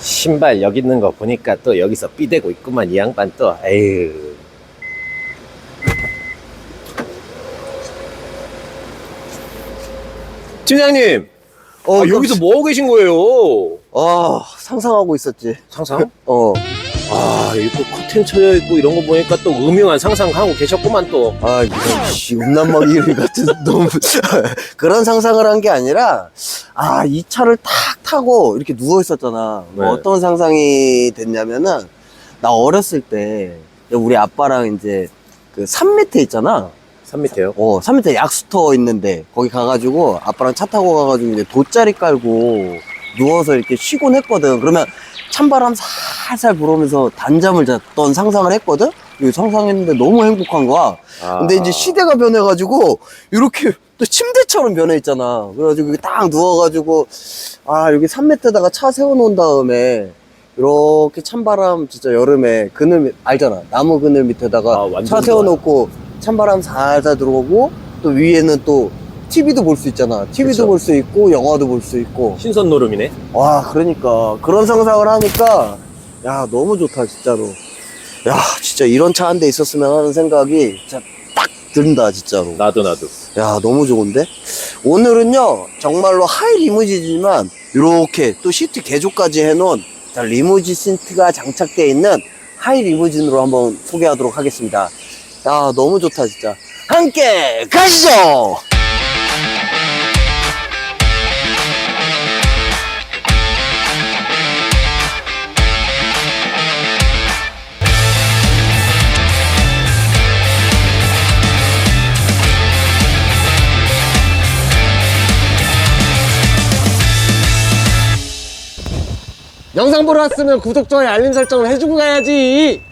신발 여기 있는 거 보니까 또 여기서 삐대고 있구만 이 양반 또 에휴 팀장님 어 아까 여기서 뭐 하고 계신 거예요? 아 상상하고 있었지. 상상? 어. 아 이거 커튼 쳐져 있고 이런 거 보니까 또 음흉한 상상하고 계셨구만 또 아 이런 씨 음란마귀 같은 너무 그런 상상을 한 게 아니라 아 이 차를 탁 타고 이렇게 누워 있었잖아. 뭐 네. 어떤 상상이 됐냐면은 나 어렸을 때 우리 아빠랑 이제 그 산 밑에 있잖아. 산 밑에요? 어, 산 밑에 약수터 있는데 거기 가가지고 아빠랑 차 타고 가가지고 이제 돗자리 깔고 누워서 이렇게 쉬곤 했거든. 그러면 찬바람 살살 불어오면서 단잠을 잤던 상상을 했거든. 이 상상했는데 너무 행복한 거야. 근데 아. 이제 시대가 변해가지고 이렇게 또 침대처럼 변해 있잖아. 그래가지고 여기 딱 누워가지고 아 여기 산 밑에다가 차 세워놓은 다음에 이렇게 찬바람 진짜 여름에 그늘 밑- 알잖아 나무 그늘 밑에다가 아, 차 세워놓고 찬바람 살살 들어오고 또 위에는 또 TV도 볼 수 있잖아. TV도 그쵸. 볼수 있고 영화도 볼 수 있고. 신선 노름이네. 와 그러니까. 그런 상상을 하니까 야 너무 좋다 진짜로. 야 진짜 이런 차 한 대 있었으면 하는 생각이 진짜 딱 든다 진짜로. 나도 나도. 야 너무 좋은데? 오늘은요 정말로 하이 리무진이지만 이렇게 또 시트 개조까지 해놓은 자, 리무진 시트가 장착되어 있는 하이 리무진으로 한번 소개하도록 하겠습니다. 야 너무 좋다 진짜. 함께 가시죠 영상 보러 왔으면 구독, 좋아요, 알림 설정을 해주고 가야지.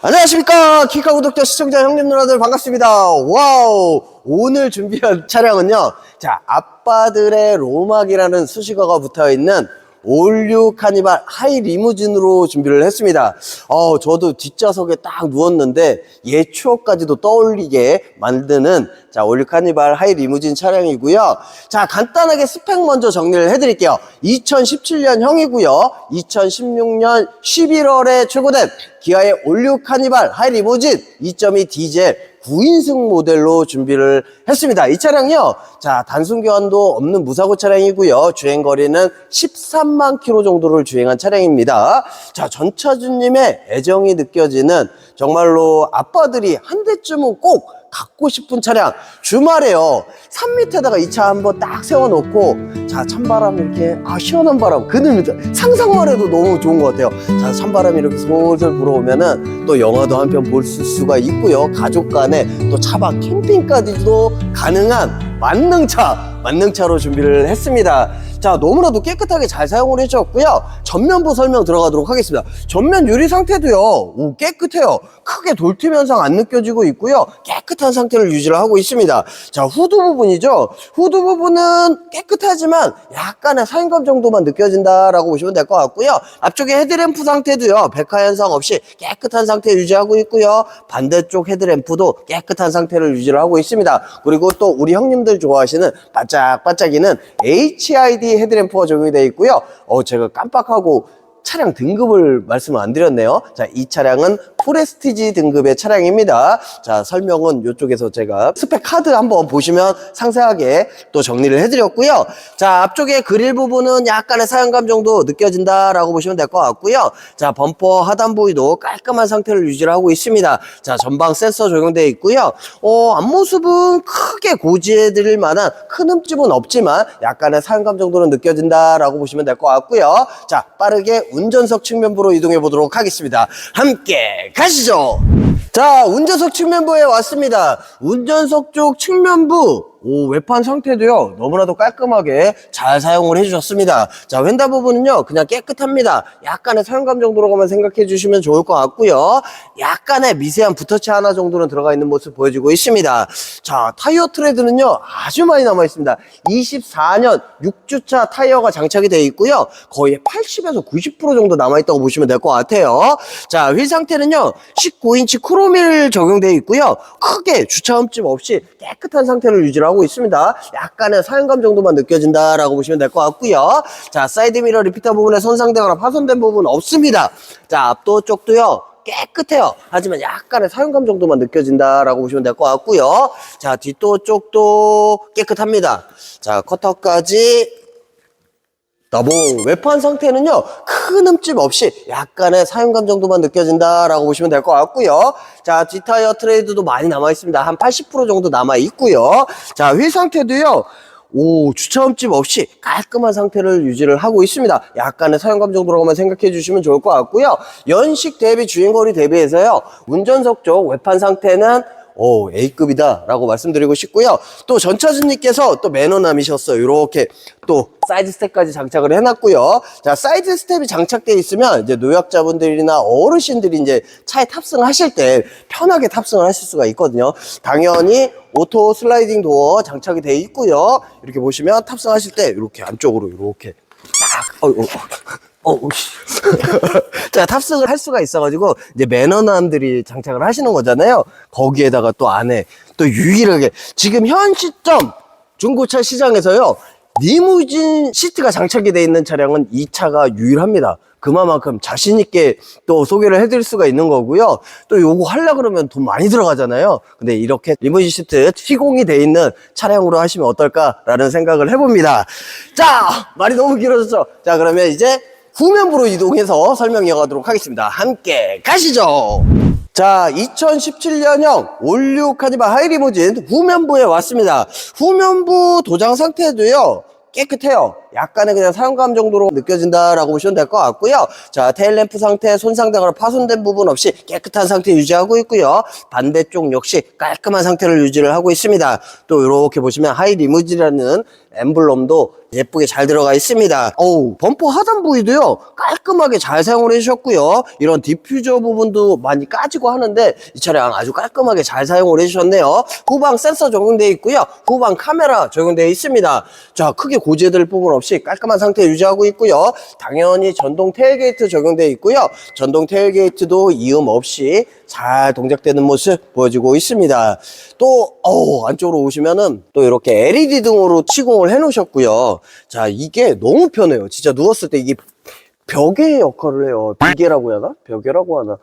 안녕하십니까. 키카 구독자 시청자 형님 누나들 반갑습니다. 와우. 오늘 준비한 차량은요. 자 아빠들의 로막이라는 수식어가 붙어있는 올류 카니발 하이 리무진으로 준비를 했습니다. 어 저도 뒷좌석에 딱 누웠는데 옛 추억까지도 떠올리게 만드는 자 올류 카니발 하이 리무진 차량이고요. 자 간단하게 스펙 먼저 정리를 해 드릴게요. 2017년 형이고요. 2016년 11월에 출고된 기아의 올류 카니발 하이 리무진 2.2 디젤 9인승 모델로 준비를 했습니다. 이 차량요, 자, 단순 교환도 없는 무사고 차량이고요. 주행거리는 13만 킬로 정도를 주행한 차량입니다. 자, 전차주님의 애정이 느껴지는 정말로 아빠들이 한 대쯤은 꼭 갖고 싶은 차량 주말에요. 산 밑에다가 이 차 한번 딱 세워놓고 자 찬바람 이렇게 아 시원한 바람 그늘 밑에 상상만 해도 너무 좋은 것 같아요. 자 찬바람이 이렇게 솔솔 불어오면은 또 영화도 한 편 볼 수가 있고요. 가족 간에 또 차박 캠핑까지도 가능한 만능차 만능차로 준비를 했습니다 자 너무나도 깨끗하게 잘 사용을 해주셨고요. 전면부 설명 들어가도록 하겠습니다. 전면 유리 상태도요 오, 깨끗해요. 크게 돌팀 현상 안 느껴지고 있고요. 깨끗한 상태를 유지를 하고 있습니다. 자 후드 부분이죠. 후드 부분은 깨끗하지만 약간의 사용감 정도만 느껴진다라고 보시면 될 것 같고요. 앞쪽에 헤드램프 상태도요 백화 현상 없이 깨끗한 상태 유지하고 있고요. 반대쪽 헤드램프도 깨끗한 상태를 유지를 하고 있습니다. 그리고 또 우리 형님들 좋아하시는 반짝반짝이는 HID 헤드램프가 적용이 되어 있고요. 어 제가 깜빡하고 차량 등급을 말씀을 안 드렸네요. 자, 이 차량은 포레스티지 등급의 차량입니다. 자, 설명은 이쪽에서 제가 스펙 카드 한번 보시면 상세하게 또 정리를 해드렸고요. 자, 앞쪽에 그릴 부분은 약간의 사용감 정도 느껴진다라고 보시면 될 것 같고요. 자, 범퍼 하단 부위도 깔끔한 상태를 유지를 하고 있습니다. 자, 전방 센서 적용되어 있고요. 어, 앞모습은 크게 고지해드릴 만한 큰 흠집은 없지만 약간의 사용감 정도는 느껴진다라고 보시면 될 것 같고요. 자, 빠르게 운전석 측면부로 이동해 보도록 하겠습니다. 함께 가시죠. 자, 운전석 측면부에 왔습니다. 운전석 쪽 측면부 오, 외판 상태도요, 너무나도 깔끔하게 잘 사용을 해주셨습니다. 자, 휀다 부분은요, 그냥 깨끗합니다. 약간의 사용감 정도로만 생각해 주시면 좋을 것 같고요. 약간의 미세한 붓터치 하나 정도는 들어가 있는 모습 보여주고 있습니다. 자, 타이어 트레드는요, 아주 많이 남아 있습니다. 24년 6주차 타이어가 장착이 되어 있고요. 거의 80에서 90% 정도 남아 있다고 보시면 될 것 같아요. 자, 휠 상태는요, 19인치 크로밀 적용되어 있고요. 크게 주차 흠집 없이 깨끗한 상태를 유지를 하고 하고 있습니다. 약간의 사용감 정도만 느껴진다라고 보시면 될 것 같고요. 자, 사이드 미러 리피터 부분에 손상되거나 파손된 부분 없습니다. 자, 앞도 쪽도요. 깨끗해요. 하지만 약간의 사용감 정도만 느껴진다라고 보시면 될 것 같고요. 자, 뒷도 쪽도 깨끗합니다. 자, 커터까지 나봉 외판 상태는요 큰 흠집 없이 약간의 사용감 정도만 느껴진다라고 보시면 될 것 같고요. 자 뒷타이어 트레이드도 많이 남아 있습니다. 한 80% 정도 남아 있고요. 자휠 상태도요 오 주차 흠집 없이 깔끔한 상태를 유지를 하고 있습니다. 약간의 사용감 정도로만 생각해 주시면 좋을 것 같고요. 연식 대비 주행거리 대비해서요 운전석 쪽 외판 상태는 오, A급이다 라고 말씀드리고 싶고요. 또 전차주님께서 또 매너남이셨어요. 이렇게 또 사이드 스텝까지 장착을 해놨고요. 자, 사이드 스텝이 장착되어 있으면 이제 노약자분들이나 어르신들이 이제 차에 탑승하실 때 편하게 탑승을 하실 수가 있거든요. 당연히 오토 슬라이딩 도어 장착이 되어 있고요. 이렇게 보시면 탑승하실 때 이렇게 안쪽으로 이렇게 딱, 어, 어, 어, 어, 씨. 자, 탑승을 할 수가 있어가지고, 이제 매너남들이 장착을 하시는 거잖아요. 거기에다가 또 안에 또 유일하게, 지금 현 시점 중고차 시장에서요, 리무진 시트가 장착이 되어 있는 차량은 이 차가 유일합니다. 그만큼 자신있게 또 소개를 해드릴 수가 있는 거고요. 또 요거 하려 그러면 돈 많이 들어가잖아요. 근데 이렇게 리무진 시트 시공이 되어 있는 차량으로 하시면 어떨까라는 생각을 해봅니다. 자, 말이 너무 길어졌죠? 자, 그러면 이제 후면부로 이동해서 설명 이어가도록 하겠습니다. 함께 가시죠. 자, 2017년형 올류 카니발 하이리무진 후면부에 왔습니다. 후면부 도장 상태도요. 깨끗해요. 약간의 그냥 사용감 정도로 느껴진다라고 보시면 될 것 같고요. 자, 테일램프 상태 손상되거나 파손된 부분 없이 깨끗한 상태 유지하고 있고요. 반대쪽 역시 깔끔한 상태를 유지를 하고 있습니다. 또 이렇게 보시면 하이 리무진이라는 엠블럼도 예쁘게 잘 들어가 있습니다. 어우, 범퍼 하단 부위도요, 깔끔하게 잘 사용을 해주셨고요. 이런 디퓨저 부분도 많이 까지고 하는데, 이 차량 아주 깔끔하게 잘 사용을 해주셨네요. 후방 센서 적용되어 있고요. 후방 카메라 적용되어 있습니다. 자, 크게 고지해드릴 부분 없이 깔끔한 상태 유지하고 있고요. 당연히 전동 테일게이트 적용되어 있고요. 전동 테일게이트도 이음 없이 잘 동작되는 모습 보여주고 있습니다. 또, 어우, 안쪽으로 오시면은 또 이렇게 LED 등으로 시공을 해 놓으셨고요. 자, 이게 너무 편해요. 진짜 누웠을 때 이게 벽의 역할을 해요. 비계라고 하나? 벽이라고 하나?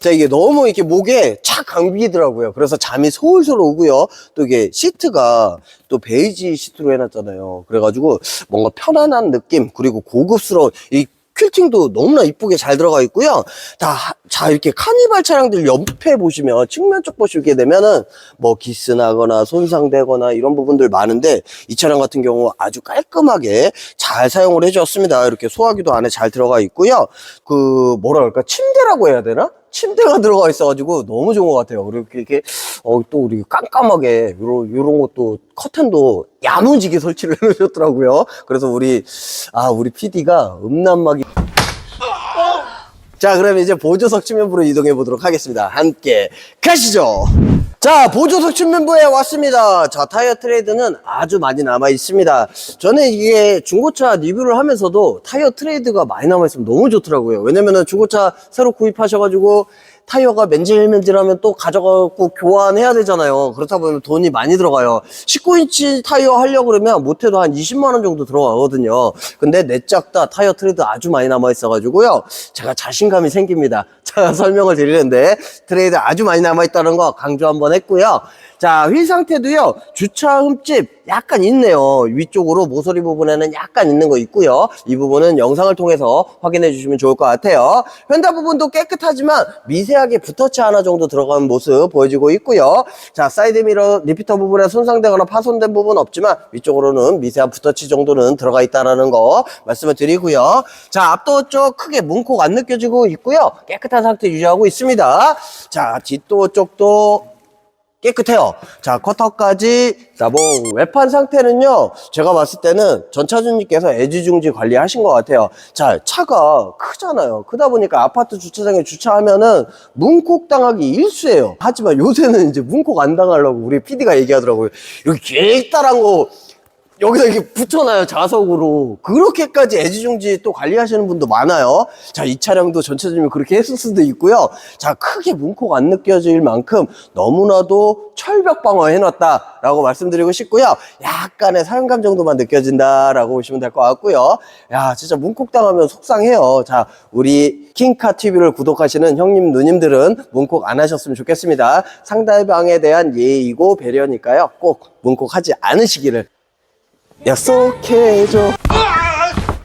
자, 이게 너무 이렇게 목에 착 감기더라고요. 그래서 잠이 솔솔 오고요. 또 이게 시트가 또 베이지 시트로 해놨잖아요. 그래가지고 뭔가 편안한 느낌, 그리고 고급스러운 이 퀼팅도 너무나 이쁘게 잘 들어가 있고요. 다, 하- 자, 이렇게 카니발 차량들 옆에 보시면, 측면 쪽 보시게 되면은, 뭐, 기스 나거나 손상되거나 이런 부분들 많은데, 이 차량 같은 경우 아주 깔끔하게 잘 사용을 해주었습니다. 이렇게 소화기도 안에 잘 들어가 있고요. 그, 뭐라 그럴까, 침대라고 해야 되나? 침대가 들어가 있어가지고 너무 좋은 것 같아요. 그리고 이렇게, 어, 또 우리 깜깜하게, 요런, 요런 것도, 커튼도 야무지게 설치를 해놓으셨더라고요. 그래서 우리, 아, 우리 PD가 음란막이. 자, 그럼 이제 보조석 측면부로 이동해 보도록 하겠습니다. 함께 가시죠. 자, 보조석 측면부에 왔습니다. 자, 타이어 트레이드는 아주 많이 남아 있습니다. 저는 이게 중고차 리뷰를 하면서도 타이어 트레이드가 많이 남아 있으면 너무 좋더라고요. 왜냐면은 중고차 새로 구입하셔가지고 타이어가 맨질맨질하면 또 가져가고 교환해야 되잖아요. 그렇다 보면 돈이 많이 들어가요. 19인치 타이어 하려고 그러면 못해도 한 20만원 정도 들어가거든요. 근데 내짝 다 타이어 트레이드 아주 많이 남아있어가지고요. 제가 자신감이 생깁니다. 제가 설명을 드리는데 트레이드 아주 많이 남아있다는 거 강조 한번 했고요. 자, 휠 상태도요, 주차 흠집 약간 있네요. 위쪽으로 모서리 부분에는 약간 있는 거 있고요. 이 부분은 영상을 통해서 확인해 주시면 좋을 것 같아요. 휀다 부분도 깨끗하지만 미세하게 붓터치 하나 정도 들어간 모습 보여지고 있고요. 자, 사이드 미러 리피터 부분에 손상되거나 파손된 부분 없지만 위쪽으로는 미세한 붓터치 정도는 들어가 있다라는 거 말씀을 드리고요. 자, 앞도 쪽 크게 문콕 안 느껴지고 있고요. 깨끗한 상태 유지하고 있습니다. 자, 뒷도 쪽도 깨끗해요. 자, 커터까지. 자, 뭐, 외판 상태는요, 제가 봤을 때는 전차주님께서 애지중지 관리하신 것 같아요. 자, 차가 크잖아요. 크다 보니까 아파트 주차장에 주차하면은 문콕 당하기 일수예요. 하지만 요새는 이제 문콕 안 당하려고 우리 PD가 얘기하더라고요. 이렇게 길다란 거, 여기다 이렇게 붙여놔요, 자석으로. 그렇게까지 애지중지 또 관리하시는 분도 많아요. 자, 이 차량도 전체적으로 그렇게 했을 수도 있고요. 자, 크게 문콕 안 느껴질 만큼 너무나도 철벽 방어 해놨다 라고 말씀드리고 싶고요. 약간의 사용감 정도만 느껴진다 라고 보시면 될 것 같고요. 야, 진짜 문콕 당하면 속상해요. 자, 우리 킹카 TV를 구독하시는 형님, 누님들은 문콕 안 하셨으면 좋겠습니다. 상대방에 대한 예의고 배려니까요. 꼭 문콕하지 않으시기를 약속해줘.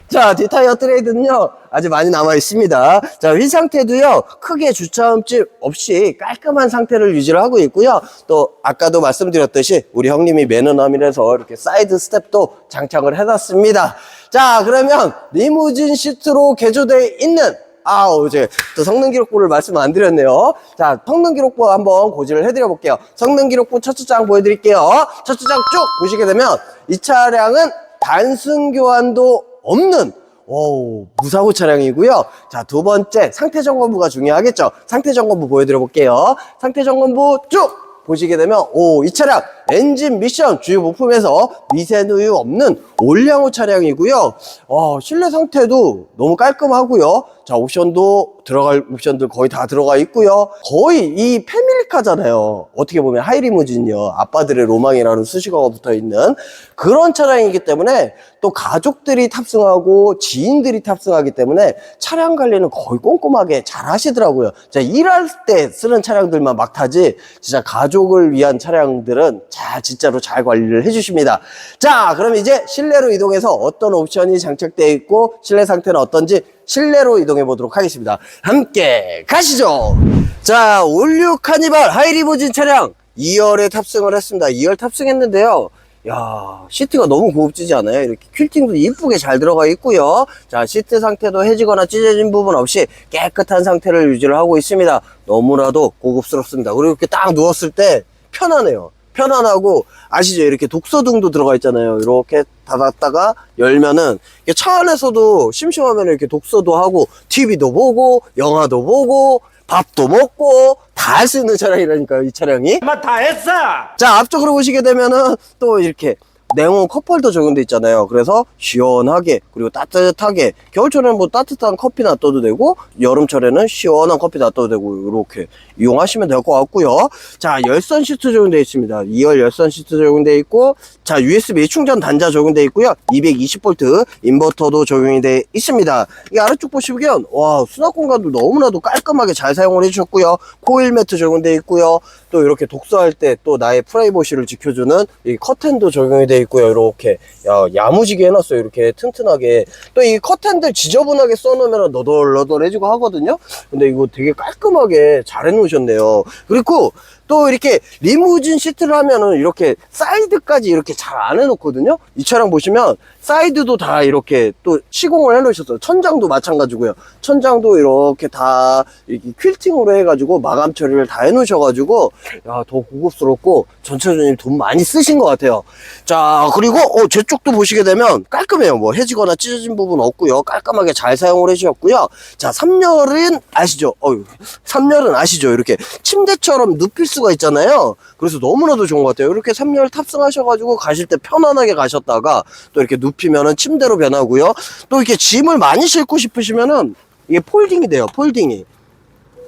자, 뒷타이어 트레이드는요, 아직 많이 남아 있습니다. 자, 휠 상태도요, 크게 주차음집 없이 깔끔한 상태를 유지를 하고 있고요. 또, 아까도 말씀드렸듯이, 우리 형님이 매너남이라서 이렇게 사이드 스텝도 장착을 해놨습니다. 자, 그러면 리무진 시트로 개조되어 있는 아우, 이제 또 성능 기록부를 말씀 안 드렸네요. 자, 성능 기록부 한번 고지를 해드려 볼게요. 성능 기록부 첫 주장 보여드릴게요. 첫 주장 쭉 보시게 되면 이 차량은 단순 교환도 없는 오, 무사고 차량이고요. 자, 두 번째 상태 점검부가 중요하겠죠. 상태 점검부 보여드려 볼게요. 상태 점검부 쭉 보시게 되면 오, 이 차량 엔진 미션 주요 부품에서 미세 누유 없는 올량호 차량이고요. 어, 실내 상태도 너무 깔끔하고요. 자, 옵션도 들어갈 옵션들 거의 다 들어가 있고요. 거의 이 패밀리카잖아요. 어떻게 보면 하이리무진이요. 아빠들의 로망이라는 수식어가 붙어 있는 그런 차량이기 때문에 또 가족들이 탑승하고 지인들이 탑승하기 때문에 차량 관리는 거의 꼼꼼하게 잘 하시더라고요. 자, 일할 때 쓰는 차량들만 막 타지 진짜 가족을 위한 차량들은 자, 진짜로 잘 관리를 해주십니다. 자, 그럼 이제 실내로 이동해서 어떤 옵션이 장착되어 있고 실내 상태는 어떤지 실내로 이동해 보도록 하겠습니다. 함께 가시죠. 자, 올류 카니발 하이리무진 차량 2열에 탑승을 했습니다. 2열 탑승했는데요. 야, 시트가 너무 고급지지 않아요? 이렇게 퀼팅도 이쁘게 잘 들어가 있고요. 자, 시트 상태도 해지거나 찢어진 부분 없이 깨끗한 상태를 유지를 하고 있습니다. 너무나도 고급스럽습니다. 그리고 이렇게 딱 누웠을 때 편하네요. 편안하고 아시죠? 이렇게 독서등도 들어가 있잖아요. 이렇게 닫았다가 열면은 차 안에서도 심심하면 이렇게 독서도 하고 TV도 보고 영화도 보고 밥도 먹고 다 할 수 있는 차량이라니까요. 이 차량이. 다 했어! 자 앞쪽으로 보시게 되면은 또 이렇게 냉온 컵홀더 적용돼 있잖아요. 그래서 시원하게 그리고 따뜻하게 겨울철에는 뭐 따뜻한 커피 놔둬도 되고 여름철에는 시원한 커피 놔둬도 되고 이렇게 이용하시면 될 것 같고요. 자 열선 시트 적용돼 있습니다. 2열 열선 시트 적용돼 있고 자 USB 충전 단자 적용돼 있고요. 220V 인버터도 적용이 돼 있습니다. 이 아래쪽 보시면 와 수납 공간도 너무나도 깔끔하게 잘 사용을 해주셨고요. 코일 매트 적용돼 있고요. 또 이렇게 독서할 때 또 나의 프라이버시를 지켜주는 이 커튼도 적용이 돼 있고요. 이렇게 야, 야무지게 해놨어요. 이렇게 튼튼하게. 또 이 커튼들 지저분하게 써놓으면 너덜너덜해지고 하거든요. 근데 이거 되게 깔끔하게 잘 해놓으셨네요. 그리고 또 이렇게 리무진 시트를 하면은 이렇게 사이드까지 이렇게 잘 안 해놓거든요? 이 차량 보시면 사이드도 다 이렇게 또 시공을 해놓으셨어요. 천장도 마찬가지고요. 천장도 이렇게 다 이렇게 퀼팅으로 해가지고 마감 처리를 다 해놓으셔가지고 야 더 고급스럽고 전체적인 돈 많이 쓰신 것 같아요. 자 그리고 어, 제 쪽도 보시게 되면 깔끔해요. 뭐 해지거나 찢어진 부분 없고요. 깔끔하게 잘 사용을 해주셨고요. 자 3열은 아시죠? 어휴 3열은 아시죠? 이렇게 침대처럼 눕힐 수가 있잖아요. 그래서 너무나도 좋은 것 같아요. 이렇게 3열 탑승하셔가지고 가실 때 편안하게 가셨다가 또 이렇게 눕히면은 침대로 변하고요. 또 이렇게 짐을 많이 싣고 싶으시면은 이게 폴딩이 돼요 폴딩이.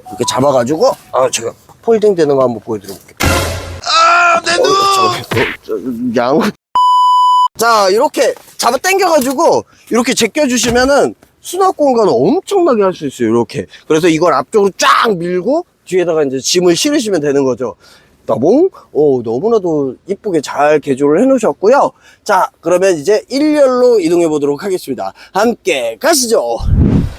이렇게 잡아가지고 아 제가 폴딩 되는 거 한번 보여드려볼게요. 아 내 눈! 양. 자 이렇게 잡아 당겨가지고 이렇게 제껴주시면은 수납 공간을 엄청나게 할 수 있어요 이렇게. 그래서 이걸 앞쪽으로 쫙 밀고 뒤에다가 이제 짐을 실으시면 되는 거죠. 따봉? 오 너무나도 이쁘게 잘 개조를 해 놓으셨고요. 자 그러면 이제 1열로 이동해 보도록 하겠습니다. 함께 가시죠.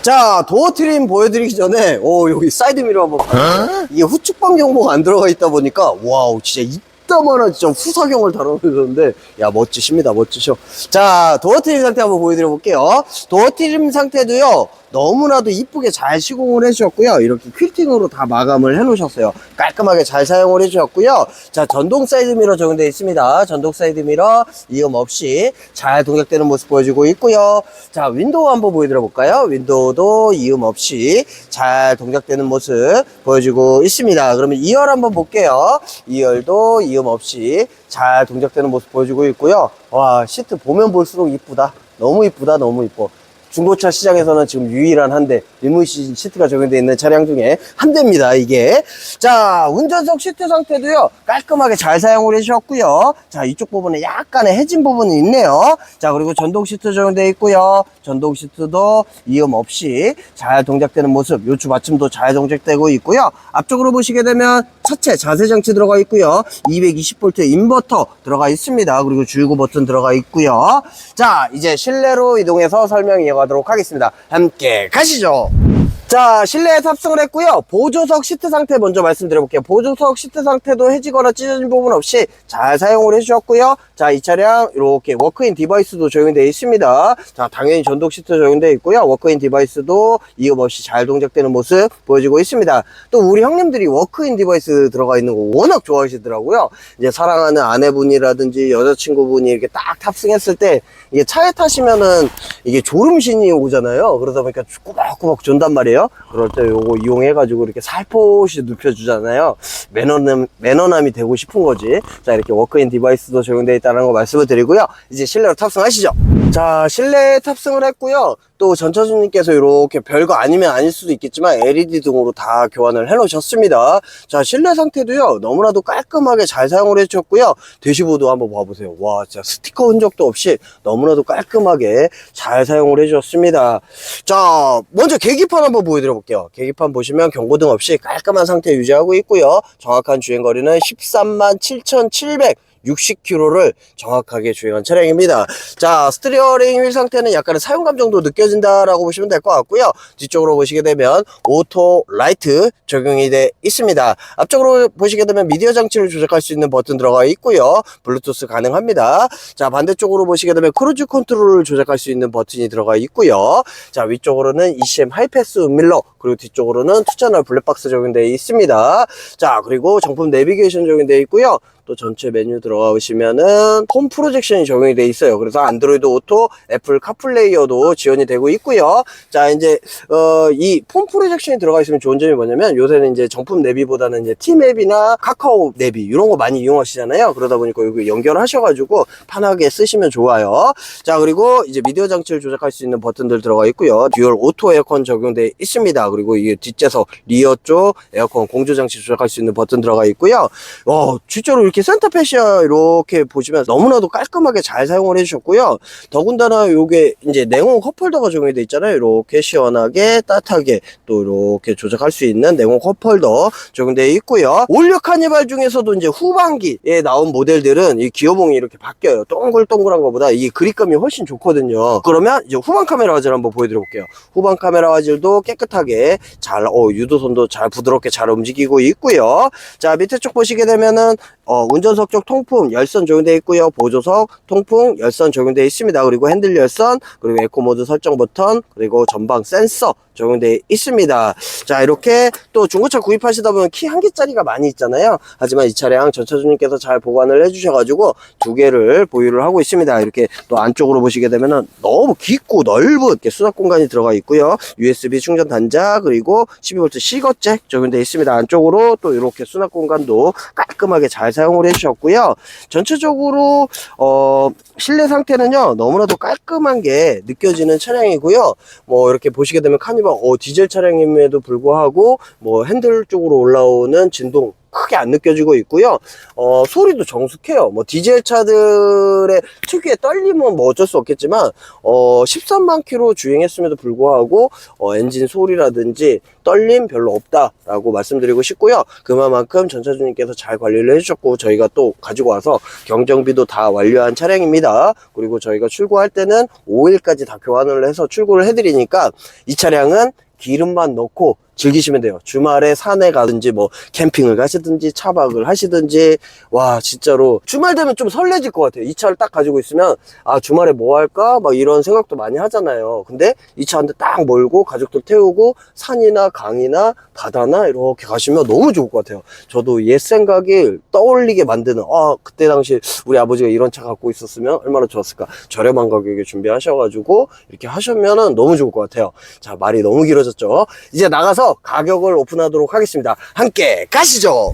자 도어 트림 보여드리기 전에 오 여기 사이드 미러 한번 봐요. 이게 후측방 경보가 안 들어가 있다 보니까 와우 진짜 이따만한 진짜 후사경을 다뤄놓으셨는데. 야 멋지십니다. 멋지셔. 자 도어 트림 상태 한번 보여드려 볼게요. 도어 트림 상태도요 너무나도 이쁘게 잘 시공을 해주셨고요. 이렇게 퀼팅으로 다 마감을 해 놓으셨어요. 깔끔하게 잘 사용을 해주셨고요. 자 전동 사이드 미러 적용되어 있습니다. 전동 사이드 미러 이음 없이 잘 동작되는 모습 보여주고 있고요. 자 윈도우 한번 보여드려 볼까요? 윈도우도 이음 없이 잘 동작되는 모습 보여주고 있습니다. 그러면 2열 한번 볼게요. 2열도 이음 이음 없이 잘 동작되는 모습 보여주고 있고요. 와, 시트 보면 볼수록 이쁘다. 너무 이쁘다, 너무 이뻐. 중고차 시장에서는 지금 유일한 한 대, 리무신 시트가 적용되어 있는 차량 중에 한 대입니다, 이게. 자, 운전석 시트 상태도요, 깔끔하게 잘 사용을 해주셨고요. 자, 이쪽 부분에 약간의 해진 부분이 있네요. 자, 그리고 전동 시트 적용되어 있고요. 전동 시트도 이음 없이 잘 동작되는 모습, 요추 받침도 잘 동작되고 있고요. 앞쪽으로 보시게 되면 차체 자세 장치 들어가 있고요. 220V 인버터 들어가 있습니다. 그리고 주유구 버튼 들어가 있고요. 자, 이제 실내로 이동해서 설명 이어가도록 하겠습니다. 함께 가시죠. Paul. 자, 실내에 탑승을 했고요. 보조석 시트 상태 먼저 말씀드려 볼게요. 보조석 시트 상태도 해지거나 찢어진 부분 없이 잘 사용을 해주셨고요. 자, 이 차량 이렇게 워크인 디바이스도 적용되어 있습니다. 자, 당연히 전동 시트 적용되어 있고요. 워크인 디바이스도 이음 없이 잘 동작되는 모습 보여지고 있습니다. 또 우리 형님들이 워크인 디바이스 들어가 있는 거 워낙 좋아하시더라고요. 이제 사랑하는 아내분이라든지 여자친구분이 이렇게 딱 탑승했을 때 이게 차에 타시면은 이게 졸음신이 오잖아요. 그러다 보니까 꾸벅꾸벅 존단 말이에요. 그럴 때 요거 이용해가지고 이렇게 살포시 눕혀주잖아요. 매너남, 매너남이 되고 싶은 거지. 자, 이렇게 워크인 디바이스도 적용되어 있다는 거 말씀을 드리고요. 이제 실내로 탑승하시죠. 자, 실내에 탑승을 했고요. 또 전차주님께서 이렇게 별거 아니면 아닐 수도 있겠지만 LED 등으로 다 교환을 해 놓으셨습니다. 자, 실내 상태도요. 너무나도 깔끔하게 잘 사용을 해 주셨고요. 대시보드 한번 봐보세요. 와, 진짜 스티커 흔적도 없이 너무나도 깔끔하게 잘 사용을 해 주셨습니다. 자, 먼저 계기판 한번 보여드려 볼게요. 계기판 보시면 경고등 없이 깔끔한 상태 유지하고 있고요. 정확한 주행거리는 13만 7,700 60km를 정확하게 주행한 차량입니다. 자, 스티어링 휠 상태는 약간의 사용감 정도 느껴진다라고 보시면 될 것 같고요. 뒤쪽으로 보시게 되면 오토 라이트 적용이 돼 있습니다. 앞쪽으로 보시게 되면 미디어 장치를 조작할 수 있는 버튼 들어가 있고요. 블루투스 가능합니다. 자, 반대쪽으로 보시게 되면 크루즈 컨트롤을 조작할 수 있는 버튼이 들어가 있고요. 자, 위쪽으로는 ECM 하이패스 음밀러 그리고 뒤쪽으로는 투채널 블랙박스 적용되어 있습니다. 자, 그리고 정품 내비게이션 적용되어 있고요. 또 전체 메뉴 들어가시면은 홈 프로젝션이 적용이 돼 있어요. 그래서 안드로이드 오토, 애플 카플레이어도 지원이 되고 있고요. 자, 이제 어이홈 프로젝션이 들어가 있으면 좋은 점이 뭐냐면 요새는 이제 정품 내비보다는 이제 티맵이나 카카오 내비 이런 거 많이 이용하시잖아요. 그러다 보니까 여기 연결하셔 가지고 편하게 쓰시면 좋아요. 자, 그리고 이제 미디어 장치를 조작할 수 있는 버튼들 들어가 있고요. 듀얼 오토 에어컨 적용돼 있습니다. 그리고 이게 뒷좌석 리어 쪽 에어컨 공조 장치 조작할 수 있는 버튼 들어가 있고요. 어, 진짜로 이렇게 센터패시아 이렇게 보시면 너무나도 깔끔하게 잘 사용을 해주셨고요. 더군다나 요게 이제 냉온 컵홀더가 적용이 돼 있잖아요. 이렇게 시원하게 따뜻하게 또 이렇게 조작할 수 있는 냉온 컵홀더 적용되어 있고요. 올류 카니발 중에서도 이제 후반기에 나온 모델들은 이 기어봉이 이렇게 바뀌어요. 동글동글한 것보다 이 그립감이 훨씬 좋거든요. 그러면 이제 후방 카메라 화질 한번 보여드려 볼게요. 후방 카메라 화질도 깨끗하게 잘, 어, 유도선도 잘 부드럽게 잘 움직이고 있고요. 자, 밑에 쪽 보시게 되면은 어, 운전석 쪽 통풍 열선 적용되어 있고요. 보조석 통풍 열선 적용되어 있습니다. 그리고 핸들 열선, 그리고 에코 모드 설정 버튼, 그리고 전방 센서 적용되어 있습니다. 자, 이렇게 또 중고차 구입하시다 보면 키 한 개짜리가 많이 있잖아요. 하지만 이 차량 전차주님께서 잘 보관을 해주셔가지고 두 개를 보유를 하고 있습니다. 이렇게 또 안쪽으로 보시게 되면은 너무 깊고 넓은 이렇게 수납 공간이 들어가 있고요. USB 충전 단자 그리고 12V C거잭 적용되어 있습니다. 안쪽으로 또 이렇게 수납 공간도 깔끔하게 잘 사용을 해주셨고요. 전체적으로 어, 실내 상태는요 너무나도 깔끔한 게 느껴지는 차량이고요. 뭐 이렇게 보시게 되면 카니발 어, 디젤 차량임에도 불구하고 뭐 핸들 쪽으로 올라오는 진동 크게 안 느껴지고 있고요. 어, 소리도 정숙해요. 뭐 디젤 차들의 특유의 떨림은 뭐 어쩔 수 없겠지만 어, 13만 킬로 주행했음에도 불구하고 어, 엔진 소리라든지 떨림 별로 없다라고 말씀드리고 싶고요. 그만큼 전차주님께서 잘 관리를 해주셨고 저희가 또 가지고 와서 경정비도 다 완료한 차량입니다. 그리고 저희가 출고할 때는 5일까지 다 교환을 해서 출고를 해드리니까 이 차량은 기름만 넣고 즐기시면 돼요. 주말에 산에 가든지 뭐 캠핑을 가시든지 차박을 하시든지 와 진짜로 주말 되면 좀 설레질 것 같아요. 이 차를 딱 가지고 있으면 아 주말에 뭐 할까 막 이런 생각도 많이 하잖아요. 근데 이 차 한 대 딱 몰고 가족들 태우고 산이나 강이나 바다나 이렇게 가시면 너무 좋을 것 같아요. 저도 옛 생각이 떠올리게 만드는 아 그때 당시 우리 아버지가 이런 차 갖고 있었으면 얼마나 좋았을까 저렴한 가격에 준비하셔가지고 이렇게 하시면은 너무 좋을 것 같아요. 자 말이 너무 길어졌죠. 이제 나가서 가격을 오픈하도록 하겠습니다. 함께 가시죠.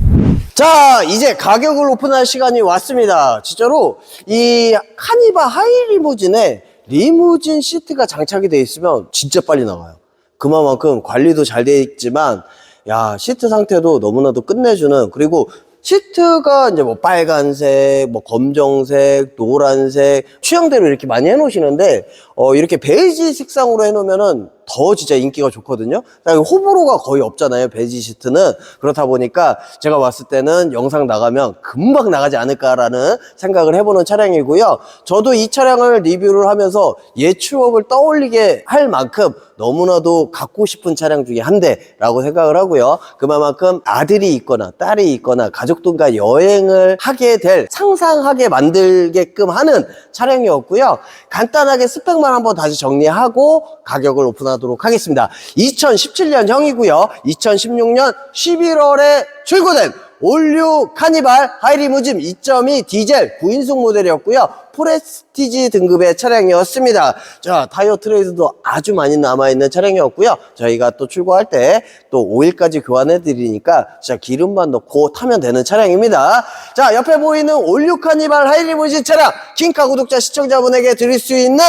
자, 이제 가격을 오픈할 시간이 왔습니다. 진짜로 이 카니발 하이 리무진에 리무진 시트가 장착이 돼 있으면 진짜 빨리 나가요. 그만큼 관리도 잘 돼 있지만 야, 시트 상태도 너무나도 끝내주는 그리고 시트가 이제 뭐 빨간색, 뭐 검정색, 노란색 취향대로 이렇게 많이 해놓으시는데 어 이렇게 베이지 색상으로 해놓으면은 더 진짜 인기가 좋거든요. 호불호가 거의 없잖아요. 베이지 시트는 그렇다 보니까 제가 봤을 때는 영상 나가면 금방 나가지 않을까라는 생각을 해보는 차량이고요. 저도 이 차량을 리뷰를 하면서 옛 추억을 떠올리게 할 만큼 너무나도 갖고 싶은 차량 중에 한 대라고 생각을 하고요. 그만큼 아들이 있거나 딸이 있거나 가족들과 여행을 하게 될 상상하게 만들게끔 하는 차량이었고요. 간단하게 스펙만 한번 다시 정리하고 가격을 오픈하 도록 하겠습니다. 2017년형이고요. 2016년 11월에 출고된 올류 카니발 하이리무진 2.2 디젤 9인승 모델이었고요. 프레스티지 등급의 차량이었습니다. 자, 타이어 트레이드도 아주 많이 남아있는 차량이었고요. 저희가 또 출고할 때 또 5일까지 교환해 드리니까 진짜 기름만 넣고 타면 되는 차량입니다. 자, 옆에 보이는 올류 카니발 하이리무진 차량 킹카 구독자 시청자분에게 드릴 수 있는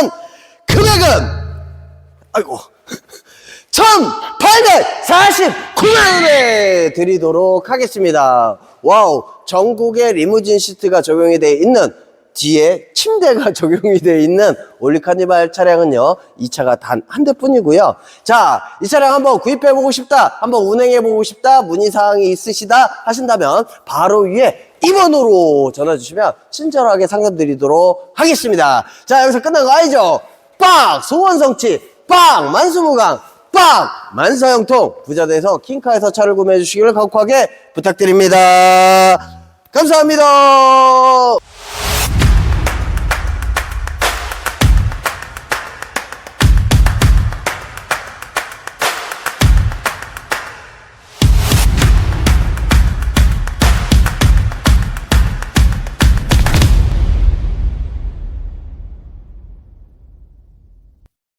금액은 아이고 1849만원에 드리도록 하겠습니다. 와우, 전국에 리무진 시트가 적용이 되어 있는 뒤에 침대가 적용이 되어 있는 올리카니발 차량은요, 이 차가 단 한 대뿐이고요. 자, 이 차량 한번 구입해보고 싶다, 한번 운행해보고 싶다, 문의사항이 있으시다 하신다면 바로 위에 2번으로 전화주시면 친절하게 상담드리도록 하겠습니다. 자, 여기서 끝난 거 아니죠? 빵! 소원성취! 빵! 만수무강! 빵! 만사형통! 부자대에서 킹카에서 차를 구매해 주시기를 간곡하게 부탁드립니다. 감사합니다.